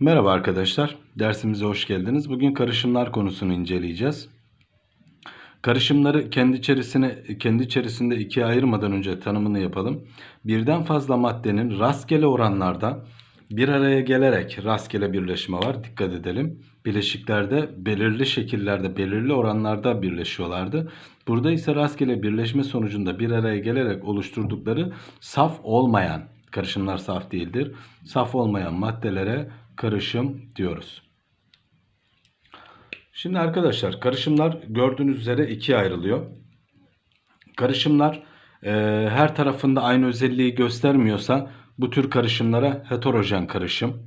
Merhaba arkadaşlar, dersimize hoş geldiniz. Bugün karışımlar konusunu inceleyeceğiz. Karışımları kendi içerisine kendi içerisinde ikiye ayırmadan önce tanımını yapalım. Birden fazla maddenin rastgele oranlarda bir araya gelerek rastgele birleşme var. Dikkat edelim. Bileşiklerde belirli şekillerde, belirli oranlarda birleşiyorlardı. Burada ise rastgele birleşme sonucunda bir araya gelerek oluşturdukları saf olmayan, karışımlar saf değildir. Saf olmayan maddelere karışım diyoruz. Şimdi arkadaşlar karışımlar gördüğünüz üzere ikiye ayrılıyor. Karışımlar e, her tarafında aynı özelliği göstermiyorsa bu tür karışımlara heterojen karışım.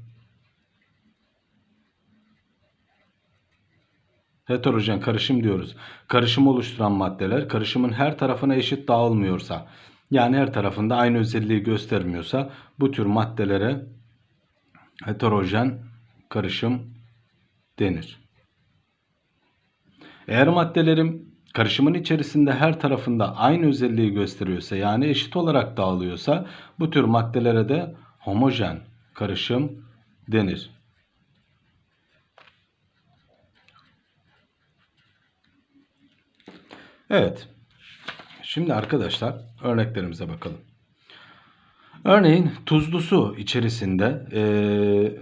Heterojen karışım diyoruz. Karışım oluşturan maddeler karışımın her tarafına eşit dağılmıyorsa yani her tarafında aynı özelliği göstermiyorsa bu tür maddelere heterojen karışım denir. Eğer maddelerim karışımın içerisinde her tarafında aynı özelliği gösteriyorsa yani eşit olarak dağılıyorsa bu tür maddelere de homojen karışım denir. Evet. Şimdi arkadaşlar örneklerimize bakalım. Örneğin tuzlu su içerisinde e,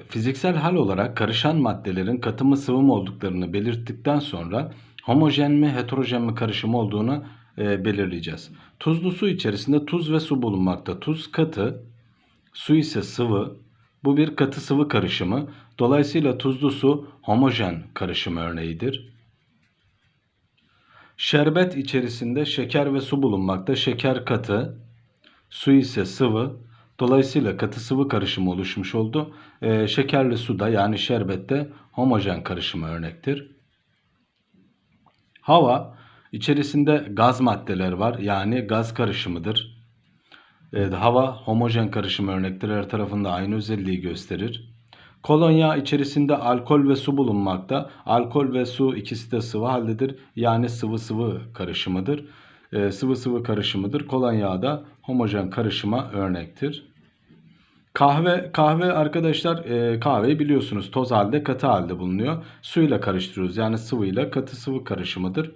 fiziksel hal olarak karışan maddelerin katı mı sıvı mı olduklarını belirttikten sonra homojen mi heterojen mi karışım olduğunu e, belirleyeceğiz. Tuzlu su içerisinde tuz ve su bulunmakta. Tuz katı, su ise sıvı. Bu bir katı sıvı karışımı. Dolayısıyla tuzlu su homojen karışım örneğidir. Şerbet içerisinde şeker ve su bulunmakta. Şeker katı, su ise sıvı. Dolayısıyla katı sıvı karışımı oluşmuş oldu. Ee, şekerli suda yani şerbette homojen karışımı örnektir. Hava içerisinde gaz maddeler var yani gaz karışımıdır. Evet, hava homojen karışım örnektir. Her tarafında aynı özelliği gösterir. Kolonya içerisinde alkol ve su bulunmakta. Alkol ve su ikisi de sıvı haldedir. Yani sıvı sıvı karışımıdır. Ee, sıvı sıvı karışımıdır. Kolonya da homojen karışıma örnektir. Kahve kahve arkadaşlar e, kahveyi biliyorsunuz toz halde katı halde bulunuyor. Suyla karıştırıyoruz. Yani sıvıyla katı sıvı karışımıdır.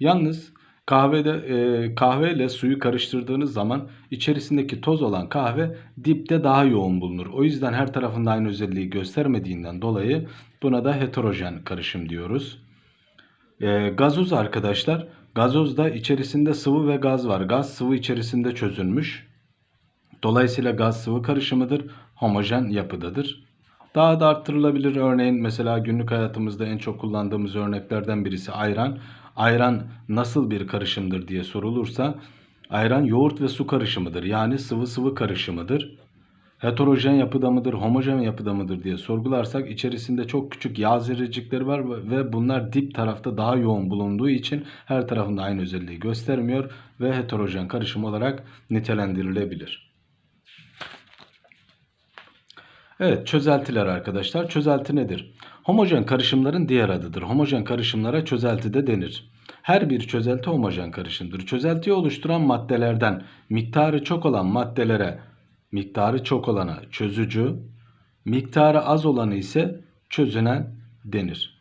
Yalnız kahvede e, kahve ile suyu karıştırdığınız zaman içerisindeki toz olan kahve dipte daha yoğun bulunur. O yüzden her tarafında aynı özelliği göstermediğinden dolayı buna da heterojen karışım diyoruz. E, gazoz arkadaşlar gazozda içerisinde sıvı ve gaz var. Gaz sıvı içerisinde çözülmüş. Dolayısıyla gaz sıvı karışımıdır. Homojen yapıdadır. Daha da arttırılabilir örneğin mesela günlük hayatımızda en çok kullandığımız örneklerden birisi ayran. Ayran nasıl bir karışımdır diye sorulursa ayran yoğurt ve su karışımıdır. Yani sıvı sıvı karışımıdır. Heterojen yapıda mıdır, homojen yapıda mıdır diye sorgularsak içerisinde çok küçük yağ zerrecikleri var ve bunlar dip tarafta daha yoğun bulunduğu için her tarafında aynı özelliği göstermiyor ve heterojen karışım olarak nitelendirilebilir. Evet çözeltiler arkadaşlar. Çözelti nedir? Homojen karışımların diğer adıdır. Homojen karışımlara çözelti de denir. Her bir çözelti homojen karışımdır. Çözeltiyi oluşturan maddelerden miktarı çok olan maddelere miktarı çok olana çözücü, miktarı az olanı ise çözünen denir.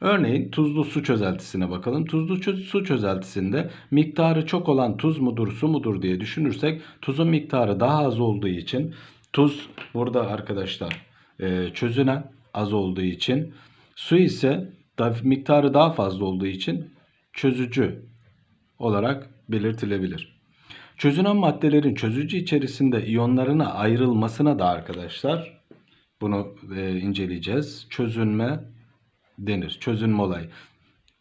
Örneğin tuzlu su çözeltisine bakalım. Tuzlu su çözeltisinde miktarı çok olan tuz mudur, su mudur diye düşünürsek tuzun miktarı daha az olduğu için tuz burada arkadaşlar e, çözünen az olduğu için su ise miktarı daha fazla olduğu için çözücü olarak belirtilebilir. Çözünen maddelerin çözücü içerisinde iyonlarına ayrılmasına da arkadaşlar bunu e, inceleyeceğiz. Çözünme denir. Çözünme olayı.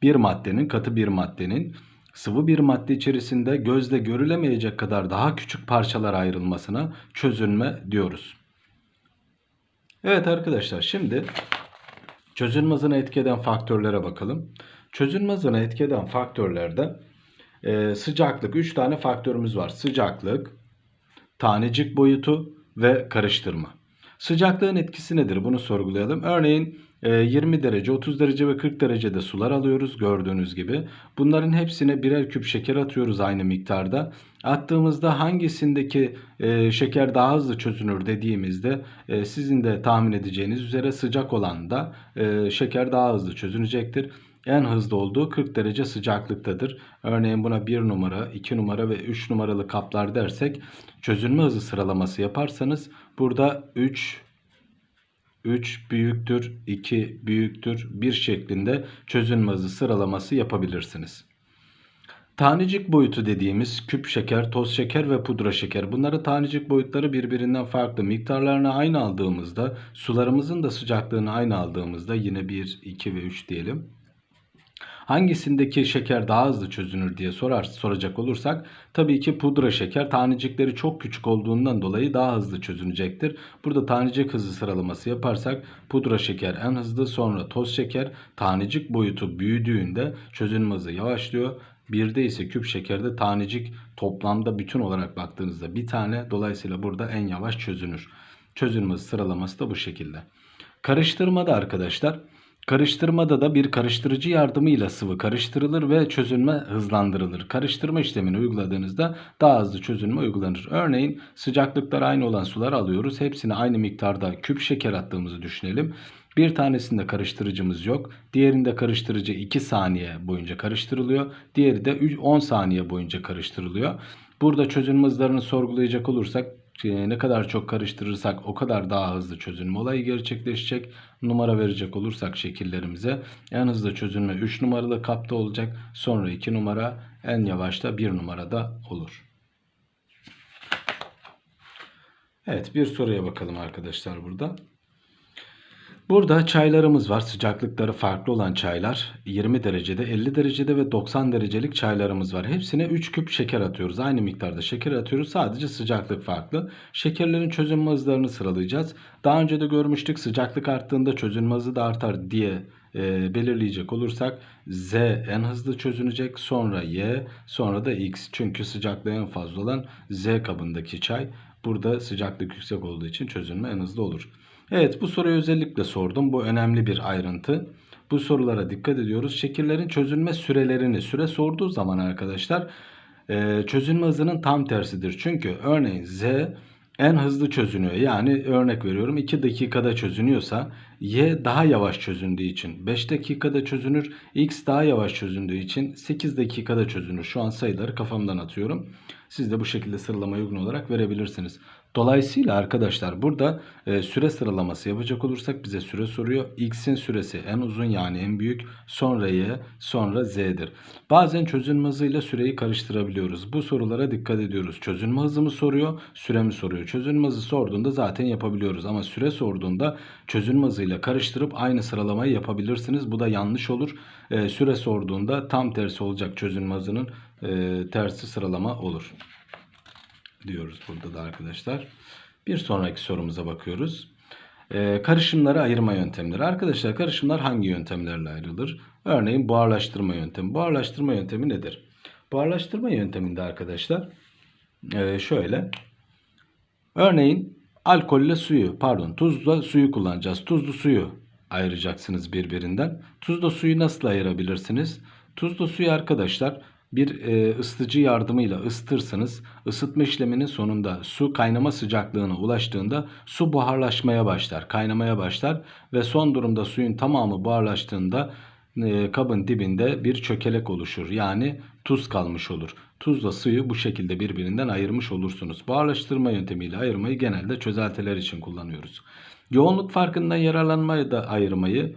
Bir maddenin, katı bir maddenin sıvı bir madde içerisinde gözle görülemeyecek kadar daha küçük parçalara ayrılmasına çözünme diyoruz. Evet arkadaşlar şimdi çözünme hızını etki faktörlere bakalım. Çözünme hızını etki faktörlerde e, sıcaklık 3 tane faktörümüz var. Sıcaklık, tanecik boyutu ve karıştırma. Sıcaklığın etkisi nedir? Bunu sorgulayalım. Örneğin e, 20 derece, 30 derece ve 40 derecede sular alıyoruz gördüğünüz gibi. Bunların hepsine birer küp şeker atıyoruz aynı miktarda. Attığımızda hangisindeki e, şeker daha hızlı çözünür dediğimizde e, sizin de tahmin edeceğiniz üzere sıcak olan da e, şeker daha hızlı çözünecektir. En hızlı olduğu 40 derece sıcaklıktadır. Örneğin buna 1 numara, 2 numara ve 3 numaralı kaplar dersek çözünme hızı sıralaması yaparsanız burada 3 3 büyüktür, 2 büyüktür, 1 şeklinde çözünme hızı sıralaması yapabilirsiniz. Tanecik boyutu dediğimiz küp şeker, toz şeker ve pudra şeker. Bunları tanecik boyutları birbirinden farklı. Miktarlarını aynı aldığımızda, sularımızın da sıcaklığını aynı aldığımızda yine 1, 2 ve 3 diyelim. Hangisindeki şeker daha hızlı çözünür diye sorar, soracak olursak tabii ki pudra şeker tanecikleri çok küçük olduğundan dolayı daha hızlı çözünecektir. Burada tanecik hızı sıralaması yaparsak pudra şeker en hızlı sonra toz şeker tanecik boyutu büyüdüğünde çözünme hızı yavaşlıyor. Birde ise küp şekerde tanecik toplamda bütün olarak baktığınızda bir tane dolayısıyla burada en yavaş çözünür. Çözünme sıralaması da bu şekilde. Karıştırmada arkadaşlar Karıştırmada da bir karıştırıcı yardımıyla sıvı karıştırılır ve çözünme hızlandırılır. Karıştırma işlemini uyguladığınızda daha hızlı çözünme uygulanır. Örneğin sıcaklıkları aynı olan sular alıyoruz. Hepsine aynı miktarda küp şeker attığımızı düşünelim. Bir tanesinde karıştırıcımız yok. Diğerinde karıştırıcı 2 saniye boyunca karıştırılıyor. Diğeri de 10 saniye boyunca karıştırılıyor. Burada çözünme hızlarını sorgulayacak olursak ne kadar çok karıştırırsak o kadar daha hızlı çözünme olayı gerçekleşecek. Numara verecek olursak şekillerimize en hızlı çözünme 3 numaralı kapta olacak. Sonra 2 numara en yavaş da 1 numarada olur. Evet bir soruya bakalım arkadaşlar burada. Burada çaylarımız var. Sıcaklıkları farklı olan çaylar. 20 derecede, 50 derecede ve 90 derecelik çaylarımız var. Hepsine 3 küp şeker atıyoruz. Aynı miktarda şeker atıyoruz. Sadece sıcaklık farklı. Şekerlerin çözünme hızlarını sıralayacağız. Daha önce de görmüştük sıcaklık arttığında çözünme hızı da artar diye e, belirleyecek olursak Z en hızlı çözünecek. Sonra Y, sonra da X. Çünkü sıcaklığı en fazla olan Z kabındaki çay. Burada sıcaklık yüksek olduğu için çözünme en hızlı olur. Evet bu soruyu özellikle sordum. Bu önemli bir ayrıntı. Bu sorulara dikkat ediyoruz. Şekillerin çözülme sürelerini süre sorduğu zaman arkadaşlar e, çözülme hızının tam tersidir. Çünkü örneğin Z en hızlı çözünüyor. Yani örnek veriyorum 2 dakikada çözünüyorsa Y daha yavaş çözündüğü için 5 dakikada çözünür. X daha yavaş çözündüğü için 8 dakikada çözünür. Şu an sayıları kafamdan atıyorum. Siz de bu şekilde sıralamaya uygun olarak verebilirsiniz. Dolayısıyla arkadaşlar burada e, süre sıralaması yapacak olursak bize süre soruyor. X'in süresi en uzun yani en büyük sonra Y sonra Z'dir. Bazen çözünme hızıyla süreyi karıştırabiliyoruz. Bu sorulara dikkat ediyoruz. Çözünme hızımı soruyor, süremi soruyor. Çözünme hızı sorduğunda zaten yapabiliyoruz ama süre sorduğunda çözünme hızıyla karıştırıp aynı sıralamayı yapabilirsiniz. Bu da yanlış olur. E, süre sorduğunda tam tersi olacak çözünme hızının e, tersi sıralama olur diyoruz burada da arkadaşlar. Bir sonraki sorumuza bakıyoruz. Ee, karışımları ayırma yöntemleri. Arkadaşlar karışımlar hangi yöntemlerle ayrılır? Örneğin buharlaştırma yöntemi. Buharlaştırma yöntemi nedir? Buharlaştırma yönteminde arkadaşlar e, şöyle. Örneğin alkolle suyu pardon tuzla suyu kullanacağız. Tuzlu suyu ayıracaksınız birbirinden. Tuzlu suyu nasıl ayırabilirsiniz? Tuzlu suyu arkadaşlar bir e, ısıtıcı yardımıyla ısıtırsanız ısıtma işleminin sonunda su kaynama sıcaklığına ulaştığında su buharlaşmaya başlar, kaynamaya başlar ve son durumda suyun tamamı buharlaştığında e, kabın dibinde bir çökelek oluşur. Yani tuz kalmış olur. Tuzla suyu bu şekilde birbirinden ayırmış olursunuz. Buharlaştırma yöntemiyle ayırmayı genelde çözeltiler için kullanıyoruz. Yoğunluk farkından yararlanmayı da ayırmayı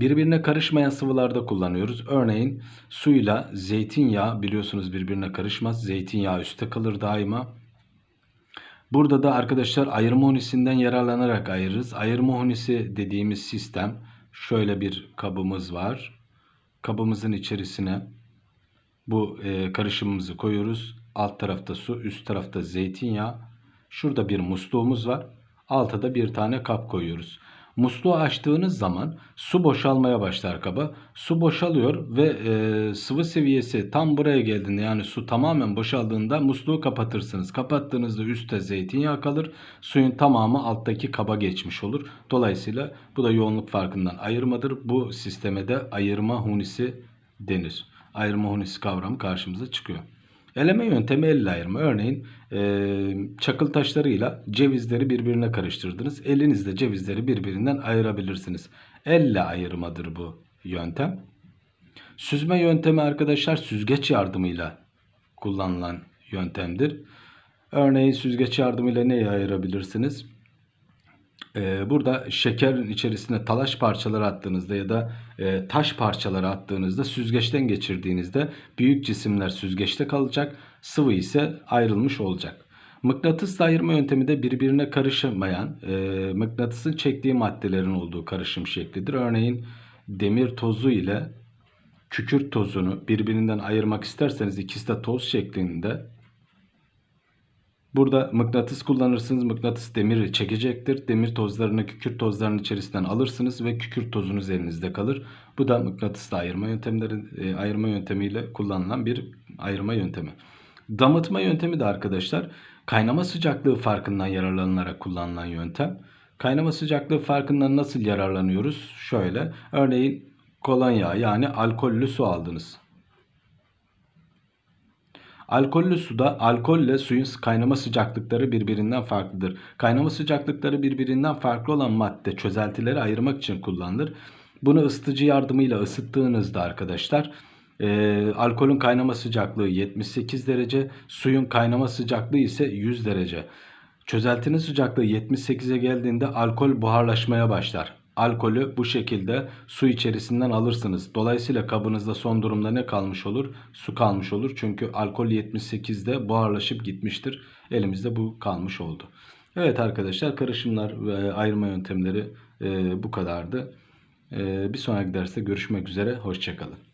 birbirine karışmayan sıvılarda kullanıyoruz. Örneğin suyla zeytinyağı biliyorsunuz birbirine karışmaz. Zeytinyağı üstte kalır daima. Burada da arkadaşlar ayırma hunisinden yararlanarak ayırırız. Ayırma hunisi dediğimiz sistem şöyle bir kabımız var. Kabımızın içerisine bu e, karışımımızı koyuyoruz. Alt tarafta su, üst tarafta zeytinyağı. Şurada bir musluğumuz var. Alta da bir tane kap koyuyoruz. Musluğu açtığınız zaman su boşalmaya başlar kaba. Su boşalıyor ve e, sıvı seviyesi tam buraya geldiğinde yani su tamamen boşaldığında musluğu kapatırsınız. Kapattığınızda üstte zeytinyağı kalır. Suyun tamamı alttaki kaba geçmiş olur. Dolayısıyla bu da yoğunluk farkından ayırmadır. Bu sisteme de ayırma hunisi denir. Ayırma hunisi kavramı karşımıza çıkıyor. Eleme yöntemi elle ayırma. Örneğin e, çakıl taşlarıyla cevizleri birbirine karıştırdınız. Elinizle cevizleri birbirinden ayırabilirsiniz. Elle ayırmadır bu yöntem. Süzme yöntemi arkadaşlar süzgeç yardımıyla kullanılan yöntemdir. Örneğin süzgeç yardımıyla neyi ayırabilirsiniz? Ee, burada şekerin içerisine talaş parçaları attığınızda ya da e, taş parçaları attığınızda süzgeçten geçirdiğinizde büyük cisimler süzgeçte kalacak, sıvı ise ayrılmış olacak. Mıknatısla ayırma yöntemi de birbirine karışmayan e, mıknatısın çektiği maddelerin olduğu karışım şeklidir. Örneğin demir tozu ile kükürt tozunu birbirinden ayırmak isterseniz ikisi de toz şeklinde Burada mıknatıs kullanırsınız. Mıknatıs demiri çekecektir. Demir tozlarını kükürt tozlarının içerisinden alırsınız ve kükürt tozunuz elinizde kalır. Bu da mıknatısla ayırma yöntemleri e, ayırma yöntemiyle kullanılan bir ayırma yöntemi. Damıtma yöntemi de arkadaşlar kaynama sıcaklığı farkından yararlanılarak kullanılan yöntem. Kaynama sıcaklığı farkından nasıl yararlanıyoruz? Şöyle örneğin kolonya yani alkollü su aldınız. Alkollü suda alkolle suyun kaynama sıcaklıkları birbirinden farklıdır. Kaynama sıcaklıkları birbirinden farklı olan madde çözeltileri ayırmak için kullanılır. Bunu ısıtıcı yardımıyla ısıttığınızda arkadaşlar e, alkolün kaynama sıcaklığı 78 derece, suyun kaynama sıcaklığı ise 100 derece. Çözeltinin sıcaklığı 78'e geldiğinde alkol buharlaşmaya başlar alkolü bu şekilde su içerisinden alırsınız. Dolayısıyla kabınızda son durumda ne kalmış olur? Su kalmış olur. Çünkü alkol 78'de buharlaşıp gitmiştir. Elimizde bu kalmış oldu. Evet arkadaşlar karışımlar ve ayırma yöntemleri e, bu kadardı. E, bir sonraki derste görüşmek üzere. Hoşçakalın.